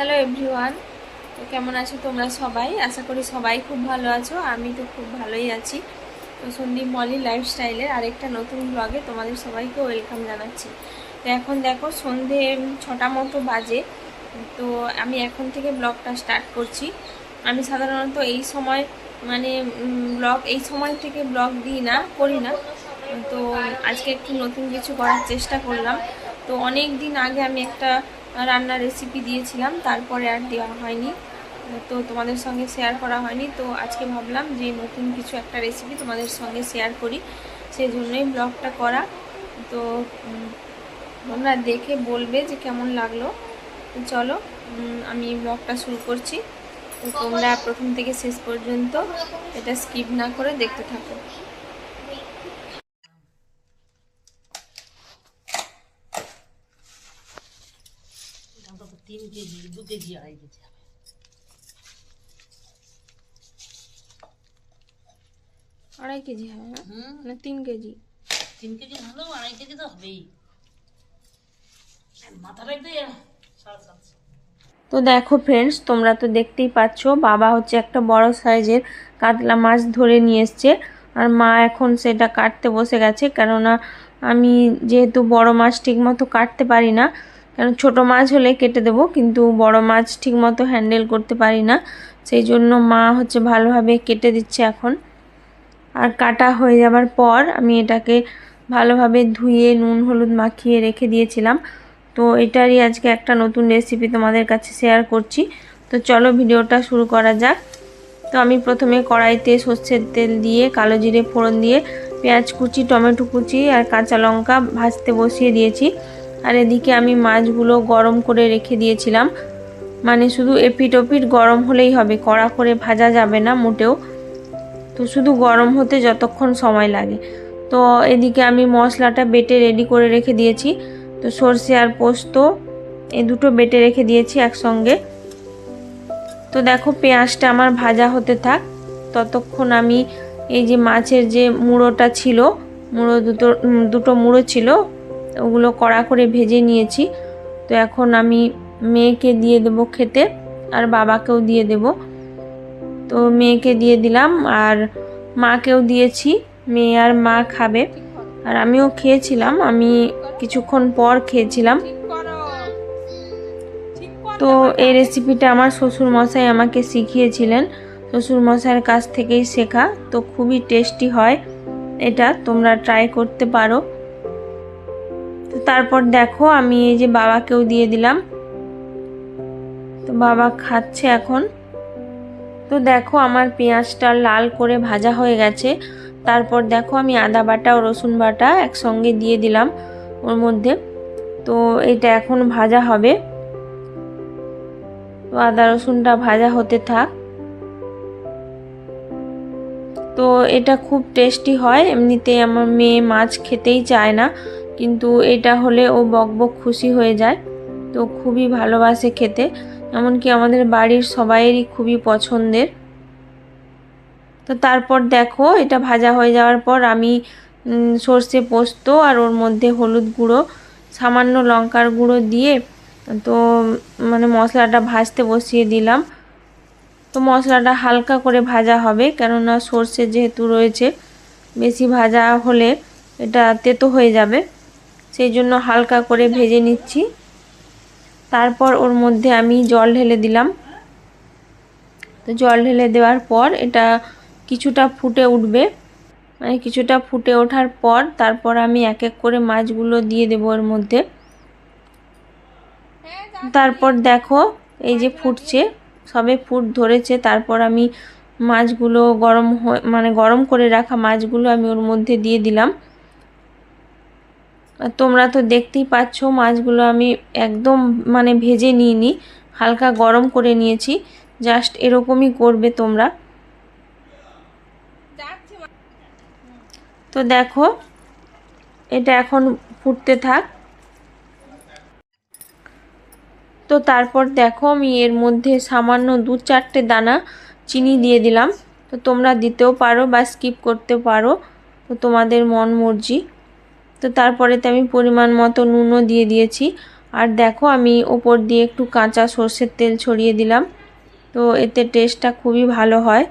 Hello everyone, তো কেমন আছো তোমরা সবাই? আশা করি সবাই খুব ভালো আছো, আমি তো খুব ভালোই আছি। তো সন্দীপ মলি লাইফস্টাইলের আরেকটা নতুন ব্লগে তোমাদের সবাইকে ওয়েলকাম জানাচ্ছি। তো এখন দেখো সন্ধে ছটা মতো বাজে, তো আমি এখন থেকে ব্লগটা স্টার্ট করছি। আমি সাধারণত এই সময় মানে ব্লগ এই সময় থেকে ব্লগ দিই না, করি না। তো আজকে একটু নতুন কিছু করার চেষ্টা করলাম। তো অনেক দিন আগে আমি একটা রান্নার রেসিপি দিয়েছিলাম, তারপরে আর দেওয়া হয়নি। তো তোমাদের সঙ্গে শেয়ার করা হয়নি। তো আজকে ভাবলাম যে নতুন কিছু একটা রেসিপি তোমাদের সঙ্গে শেয়ার করি। সেই জন্যই ব্লগটা করা। তো তোমরা দেখে বলবে যে কেমন লাগল। চলো আমি ব্লগটা শুরু করছি। তো তোমরা প্রথম থেকে শেষ পর্যন্ত এটা স্কিপ না করে দেখতে থাকো। তিন কেজি দু কেজি আড়াই কেজি হবে আড়াই কেজি হবে না? হুম। তিন কেজি। তিন কেজি হলেও আড়াই কেজি তো হবেই। তো সাড়ে সাতশো। তো দেখো ফ্রেন্ডস তোমরা তো দেখতেই পাচ্ছ বাবা হচ্ছে একটা বড় সাইজের কাতলা মাছ ধরে নিয়ে এসছে। আর মা এখন সেটা কাটতে বসে গেছে কেননা আমি যেহেতু বড় মাছ ঠিকমতো কাটতে পারি না কারণ ছোট মাছ হলে কেটে দেবো, কিন্তু বড় মাছ ঠিকমতো হ্যান্ডেল করতে পারি না। সেই জন্য মা হচ্ছে ভালোভাবে কেটে দিচ্ছে এখন। আর কাটা হয়ে যাবার পর আমি এটাকে ভালোভাবে ধুয়ে নুন, হলুদ মাখিয়ে রেখে দিয়েছিলাম। তো এটারই আজকে একটা নতুন রেসিপি তোমাদের কাছে শেয়ার করছি। তো চলো ভিডিওটা শুরু করা যাক। তো আমি প্রথমে কড়াইতে সর্ষের তেল দিয়ে, কালো জিরে ফোড়ন দিয়ে, পেঁয়াজ কুচি, টমেটো কুচি আর কাঁচা লঙ্কা ভাজতে বসিয়ে দিয়েছি। আর এদিকে আমি মাছগুলো গরম করে রেখে দিয়েছিলাম। মানে শুধু এপিট ওপিট গরম হলেই হবে, কড়া করে ভাজা যাবে না মোটেও। তো শুধু গরম হতে যতক্ষণ সময় লাগে। তো এদিকে আমি মশলাটা বেটে রেডি করে রেখে দিয়েছি। তো সর্ষে আর পোস্ত এই দুটো বেটে রেখে দিয়েছি একসঙ্গে। তো দেখো পেঁয়াজটা আমার ভাজা হতে থাক। ততক্ষণ আমি এই যে মাছের যে মুড়োটা ছিল, মুড়ো দুটো দুটো মুড়ো ছিল ওগুলো কড়া করে ভেজে নিয়েছি। তো এখন আমি মেয়েকে দিয়ে দেবো খেতে আর বাবাকেও দিয়ে দেব। তো মেয়েকে দিয়ে দিলাম আর মাকেও দিয়েছি। মেয়ে আর মা খাবে। আর আমিও খেয়েছিলাম, আমি কিছুক্ষণ পর খেয়েছিলাম। তো এই রেসিপিটা আমার শ্বশুর মশাই আমাকে শিখিয়েছিলেন। শ্বশুর মশাইয়ের কাছ থেকেই শেখা। তো খুবই টেস্টি হয়। এটা তোমরা ট্রাই করতে পারো। তো তারপর দেখো আমি এই যে বাবাকেও দিয়ে দিলাম। তো বাবা খাচ্ছে এখন। তো দেখো আমার পেঁয়াজটা লাল করে ভাজা হয়ে গেছে। তারপর দেখো আমি আদা বাটা ও রসুন বাটা একসঙ্গে দিয়ে দিলাম ওর মধ্যে। তো এটা এখন ভাজা হবে। তো আদা রসুনটা ভাজা হতে থাক। তো এটা খুব টেস্টি হয়। এমনিতে আমার মেয়ে মাছ খেতেই চায় না। কিন্তু এটা হলে ও বক বক খুশি হয়ে যায়। তো খুবই ভালোবাসে খেতে। এমনকি আমাদের বাড়ির সবাইয়েরই খুবই পছন্দের। তো তারপর দেখো, এটা ভাজা হয়ে যাওয়ার পর আমি সর্ষে পোস্ত আর ওর মধ্যে হলুদ গুঁড়ো, সামান্য লঙ্কার গুঁড়ো দিয়ে, তো মানে মশলাটা ভাজতে বসিয়ে দিলাম। তো মশলাটা হালকা করে ভাজা হবে, কেননা সর্ষে যেহেতু রয়েছে, বেশি ভাজা হলে এটা তেতো হয়ে যাবে। সেই জন্য হালকা করে ভেজে নিচ্ছি। তারপর ওর মধ্যে আমি জল ঢেলে দিলাম। তো জল ঢেলে দেওয়ার পর এটা কিছুটা ফুটে উঠবে। মানে কিছুটা ফুটে ওঠার পর তারপর আমি এক এক করে মাছগুলো দিয়ে দেবো ওর মধ্যে। তারপর দেখো, এই যে ফুটছে, সবে ফুট ধরেছে। তারপর আমি মাছগুলো গরম মানে গরম করে রাখা মাছগুলো আমি ওর মধ্যে দিয়ে দিলাম। তোমরা তো দেখতেই পাচ্ছ, মাছগুলো আমি একদম মানে ভেজে নিইনি, হালকা গরম করে নিয়েছি, জাস্ট এরকমই করবে তোমরা। তো দেখো, এটা এখন ফুটতে থাক। তো তারপর দেখো, আমি এর মধ্যে সামান্য দু চারটে দানা চিনি দিয়ে দিলাম। তো তোমরা দিতেও পারো বা স্কিপ করতে পারো। তো তোমাদের মন মর্জি। তো তারপরেতে আমি পরিমাণ মতো নুনও দিয়ে দিয়েছি। আর দেখো আমি ওপর দিয়ে একটু কাঁচা সর্ষের তেল ছড়িয়ে দিলাম। তো এতে টেস্টটা খুবই ভালো হয়।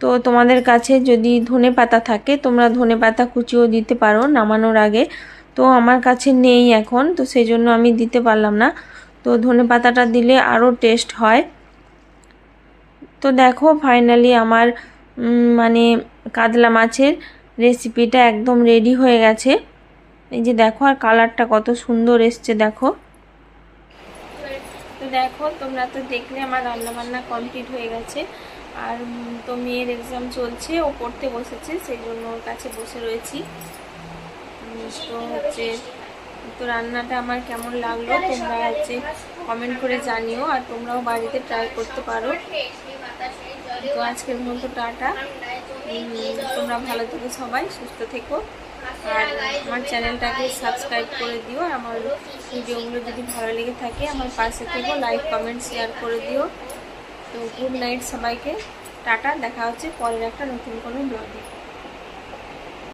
তো তোমাদের কাছে যদি ধনে পাতা থাকে, তোমরা ধনে পাতা কুচিও দিতে পারো নামানোর আগে। তো আমার কাছে নেই এখন, তো সেই জন্য আমি দিতে পারলাম না। তো ধনে পাতাটা দিলে আরও টেস্ট হয়। তো দেখো ফাইনালি আমার মানে কাতলা মাছের রেসিপিটা একদম রেডি হয়ে গেছে। এই যে দেখো, আর কালারটা কত সুন্দর এসছে, দেখো। তো দেখো, তোমরা তো দেখলে আমার রান্না বান্না কমপ্লিট হয়ে গেছে। আর তো মেয়ের এক্সাম চলছে, ও পড়তে বসেছে, সেই জন্য ওর কাছে বসে রয়েছি। তো হচ্ছে, তো রান্নাটা আমার কেমন লাগল, তোমরা হচ্ছে কমেন্ট করে জানিও, আর তোমরাও বাড়িতে ট্রাই করতে পারো। তো আজকের মতো টাটা। তোমরা ভালো থেকো সবাই, সুস্থ থেকো। আর আমার চ্যানেলটাকে সাবস্ক্রাইব করে দিও আমার ভিডিওগুলো যদি ভালো লেগে থাকে, আমার পাশে থেকো, লাইক, কমেন্ট, শেয়ার করে দিও। তো গুড নাইট সবাইকে। টাটা, দেখা হচ্ছে পরের একটা নতুন কোনো ব্লগে।